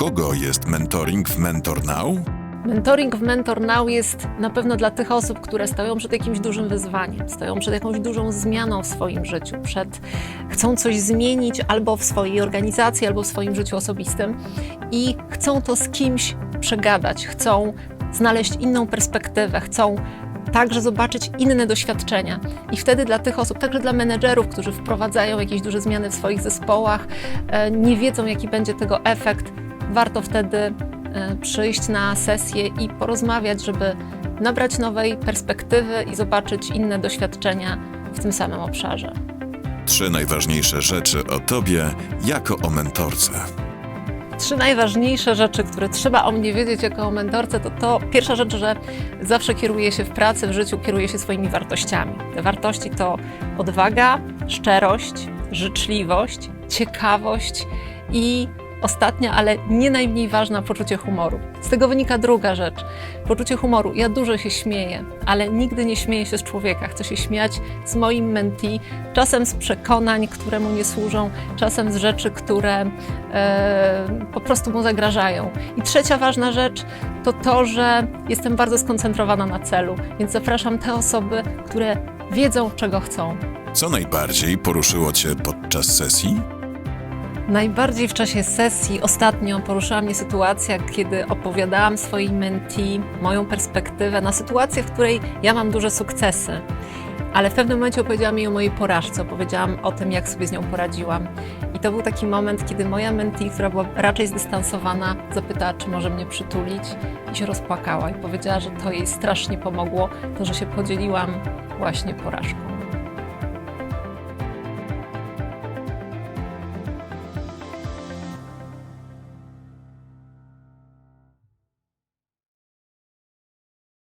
to jest mentoring w Mentor Now? Mentoring w Mentor Now jest na pewno dla tych osób, które stoją przed jakimś dużym wyzwaniem, stoją przed jakąś dużą zmianą w swoim życiu, przed chcą coś zmienić albo w swojej organizacji, albo w swoim życiu osobistym i chcą to z kimś przegadać, chcą znaleźć inną perspektywę, chcą także zobaczyć inne doświadczenia. I wtedy dla tych osób, także dla menedżerów, którzy wprowadzają jakieś duże zmiany w swoich zespołach, e, nie wiedzą, jaki będzie tego efekt, warto wtedy e, przyjść na sesję i porozmawiać, żeby nabrać nowej perspektywy i zobaczyć inne doświadczenia w tym samym obszarze. Trzy najważniejsze rzeczy o tobie jako o mentorce. Trzy najważniejsze rzeczy, które trzeba o mnie wiedzieć jako o mentorce, to to pierwsza rzecz, że zawsze kieruję się w pracy, w życiu, kieruję się swoimi wartościami. Te wartości to odwaga, szczerość, życzliwość, ciekawość i ostatnia, ale nie najmniej ważna, poczucie humoru. Z tego wynika druga rzecz. Poczucie humoru. Ja dużo się śmieję, ale nigdy nie śmieję się z człowieka. Chcę się śmiać z moim mentee, czasem z przekonań, które mu nie służą, czasem z rzeczy, które e, po prostu mu zagrażają. I trzecia ważna rzecz to to, że jestem bardzo skoncentrowana na celu, więc zapraszam te osoby, które wiedzą, czego chcą. Co najbardziej poruszyło cię podczas sesji? Najbardziej w czasie sesji ostatnio poruszyła mnie sytuacja, kiedy opowiadałam swojej mentee moją perspektywę na sytuację, w której ja mam duże sukcesy. Ale w pewnym momencie opowiedziałam jej o mojej porażce, opowiedziałam o tym, jak sobie z nią poradziłam. I to był taki moment, kiedy moja mentee, która była raczej zdystansowana, zapytała, czy może mnie przytulić i się rozpłakała i powiedziała, że to jej strasznie pomogło, to, że się podzieliłam właśnie porażką.